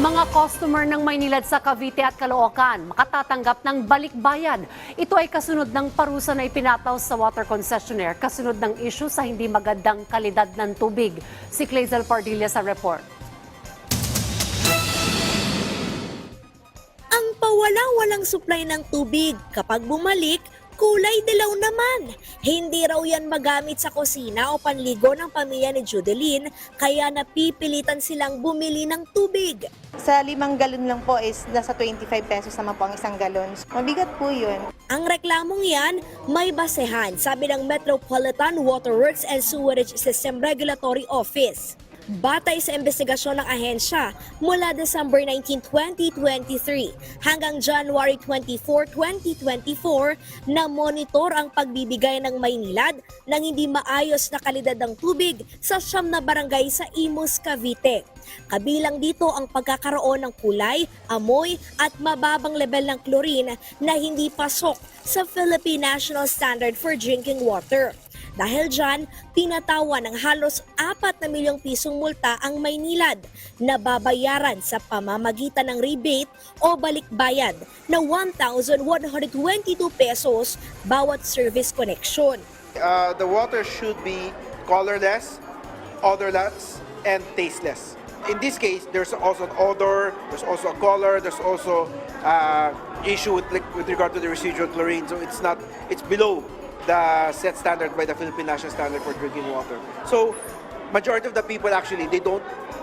Mga customer ng Maynilad sa Cavite at Caloocan makatatanggap ng balikbayan. Ito ay kasunod ng parusa na ipinataw sa water concessionaire kasunod ng issue sa hindi magandang kalidad ng tubig. Si Clazel Pardilla sa report. Ang pawala-walang supply ng tubig kapag bumalik, kulay dilaw naman. Hindi raw yan magamit sa kusina o panligo ng pamilya ni Judeline, kaya napipilitan silang bumili ng tubig. Sa limang galon lang po is nasa 25 pesos naman po ang isang galon. Mabigat po yun. Ang reklamong yan may basehan, sabi ng Metropolitan Waterworks and Sewerage System Regulatory Office. Batay sa investigasyon ng ahensya mula December 19, 2023 hanggang January 24, 2024 na monitor ang pagbibigay ng Maynilad ng hindi maayos na kalidad ng tubig sa siyam na barangay sa Imus, Cavite. Kabilang dito ang pagkakaroon ng kulay, amoy at mababang level ng chlorine na hindi pasok sa Philippine National Standard for Drinking Water. Dahil dyan, pinatawa ng halos 4 na milyong pisong multa ang Maynilad na babayaran sa pamamagitan ng rebate o balikbayad na 1,122 pesos bawat service connection. uh, the water should be colorless, odorless, and tasteless. In this case, there's also an odor, there's also a color, there's also uh, issue with, with regard to the residual chlorine. So it's not, it's below the set standard by the Philippine National Standard for Drinking Water. So majority of the people actually, they don't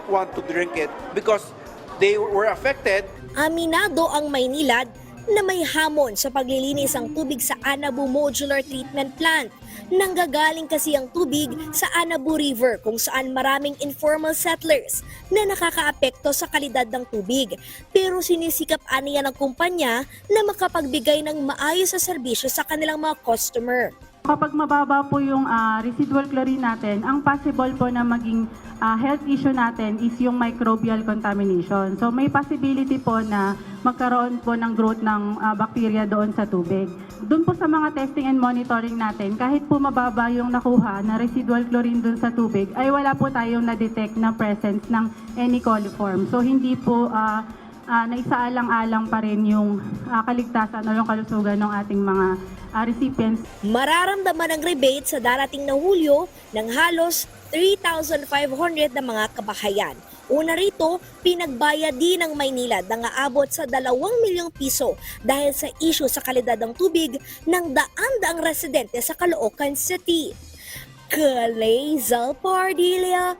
want to drink it because they were affected Aminado ang Maynilad na may hamon sa paglilinis ang tubig sa Anabu Modular Treatment Plant. Nanggagaling kasi ang tubig sa Anabu River kung saan maraming informal settlers na nakakaapekto sa kalidad ng tubig. Pero sinisikap aniya ng kumpanya na makapagbigay ng maayos sa serbisyo sa kanilang mga customer. Kapag mababa po yung ah, residual chlorine natin, ang possible po na maging ah, health issue natin is yung microbial contamination. So may possibility po na magkaroon po ng growth ng ah, bacteria doon sa tubig. Doon po sa mga testing and monitoring natin, kahit po mababa yung nakuha na residual chlorine doon sa tubig, ay wala po tayong na-detect na presence ng any coliform. So hindi po ah, ah, naisaalang-alang pa rin yung ah, kaligtasan o yung kalusugan ng ating mga ah, recipients Mararamdaman ang rebate sa darating na Hulyo ng halos 3,500 na mga kabahayan. Una rito, pinagbayad din ng Maynilad na aabot sa 2 milyong piso dahil sa issue sa kalidad ng tubig ng daan-daang residente sa Caloocan City. Kalezal Pardilia